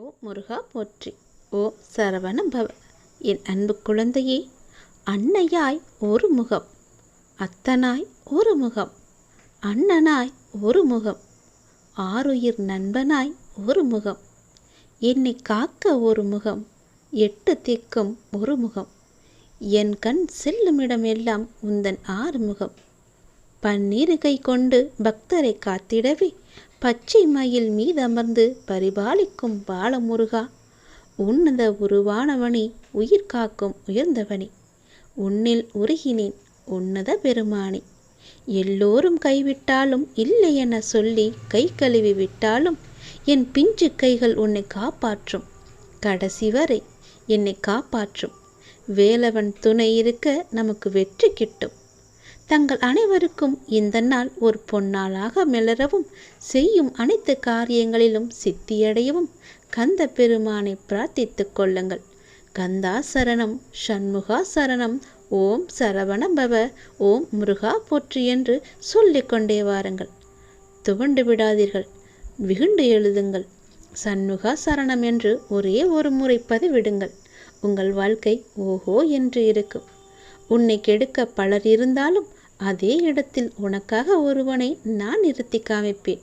ஓ முருகா போற்றி. ஓ சரவண பவ என் அன்பு குழந்தையே அன்னையாய் ஒரு முகம். அத்தனாய் ஒரு முகம். அண்ணனாய் ஒரு முகம். ஆருயிர் நண்பனாய் ஒரு முகம். என்னை காக்க ஒரு முகம். எட்டு திக்கும் ஒரு முகம். என் கண் செல்லுமிடமெல்லாம் உந்தன் ஆறு முகம் பன்னிருகை கொண்டு பக்தரை காத்திடவே பச்சை மயில் மீதமர்ந்து பரிபாலிக்கும் பாலமுருகா. உன்னத உருவானவனி உயிர் காக்கும் உயர்ந்தவனி. உன்னில் உருகினேன் உன்னத பெருமானி. எல்லோரும் கைவிட்டாலும் இல்லை என சொல்லி கை கழுவி விட்டாலும் என் பிஞ்சு கைகள் உன்னை காப்பாற்றும். கடைசி வரை என்னை காப்பாற்றும். வேலவன் துணை இருக்க நமக்கு வெற்றி கிட்டும். தங்கள் அனைவருக்கும் இந்த நாள் ஒரு பொன்னாளாக மிளரவும் செய்யும் அனைத்து காரியங்களிலும் சித்தியடையவும். கந்த பெருமானை பிரார்த்தித்து கொள்ளுங்கள். கந்தா சரணம் சண்முகா சரணம் ஓம் சரவணபவ ஓம் முருகா போற்றி என்று சொல்லிக்கொண்டே வாருங்கள். துவண்டு விடாதீர்கள். விகுண்டு எழுதுங்கள். சண்முகா சரணம் என்று ஒரே ஒரு முறை பதிவிடுங்கள். உங்கள் வாழ்க்கை ஓஹோ என்று இருக்கும். உன்னை கெடுக்க பலர் இருந்தாலும் அதே இடத்தில் உனக்காக ஒருவனை நான் நிறுத்தி காமிப்பேன்.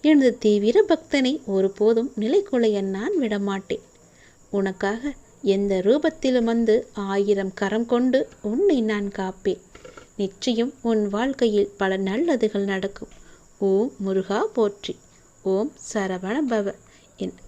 எனது தீவிர பக்தனை ஒருபோதும் நிலைக்குலைய நான் விடமாட்டேன். உனக்காக எந்த ரூபத்திலும் வந்து ஆயிரம் கரம் கொண்டு உன்னை நான் காப்பேன். நிச்சயம் உன் வாழ்க்கையில் பல நல்லதுகள் நடக்கும். ஓம் முருகா போற்றி. ஓம் சரவண பவ. என்